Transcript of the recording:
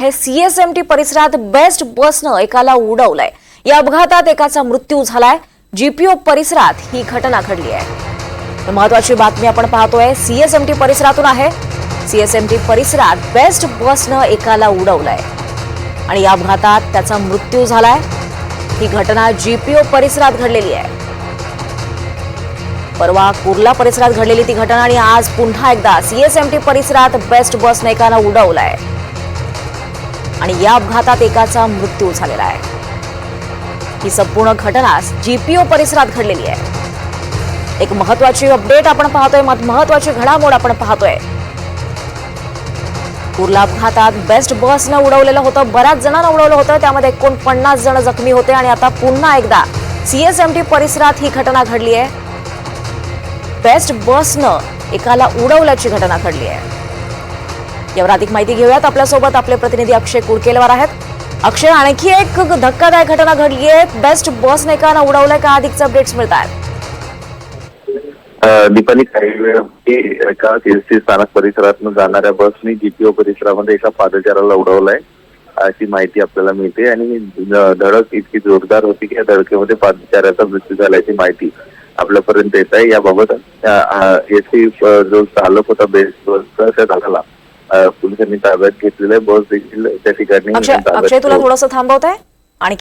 हे सीएसएमटी परिसरात बेस्ट बसनं एकाला उडवलंय. या अपघातात एकाचा मृत्यू झालाय. जीपीओ परिसरात ही घटना घडली आहे. महत्वाची बातमी आपण पाहतोय सीएसएमटी परिसरातून आहे. सीएसएमटी परिसरात बेस्ट बसनं एकाला उडवलंय. आणि या अपघातात त्याचा मृत्यू झालाय. ही घटना जीपीओ परिसरात घडलेली आहे. परवा कुर्ला परिसरात घडलेली ती घटना आणि आज पुन्हा एकदा सीएसएमटी परिसरात बेस्ट बसनं एकाला उडवलाय. आणि या अपघातात एकाचा मृत्यू झालेला आहे. ही संपूर्ण घटना जीपीओ परिसरात घडलेली आहे. एक महत्वाची अपडेट आपण पाहतोय मत- महत्वाची घडामोड आपण पाहतोय. कुर्ला अपघातात बेस्ट बसनं उडवलेलं होतं बऱ्याच जणांना उडवलं होतं त्यामध्ये एकोणपन्नास जण जखमी होते आणि आता पुन्हा एकदा सीएसएमटी परिसरात ही घटना घडली आहे. बेस्ट बसनं एकाला उडवल्याची घटना घडली आहे. यावर अधिक माहिती घेऊयात. आपल्यासोबत आपले प्रतिनिधी अक्षय कुडकेलवार आहेत. अक्षय आणखी एक धक्कादायक घटना घडली आहे. बेस्ट बसने एकाला उडवलंय का? अधिकचे अपडेट्स मिळत आहेत दीपाली काही वेळ एका एसटी स्थानक परिसरातून जाणाऱ्या बसने जीपीओ परिसरामध्ये एका पादचाराला उडवलाय अशी माहिती आपल्याला मिळते. आणि धडक इतकी जोरदार होती की या धडकेमध्ये पादचाऱ्याचा मृत्यू झाल्याची माहिती आपल्यापर्यंत येत आहे. याबाबत एसटी जो चालक होता बेस बसचा त्या झाला. पोलिसांनी ताब्यात घेतलेला आहे. बस देखील त्या ठिकाणी अक्षय तुला थोडंसं थांबवत आहे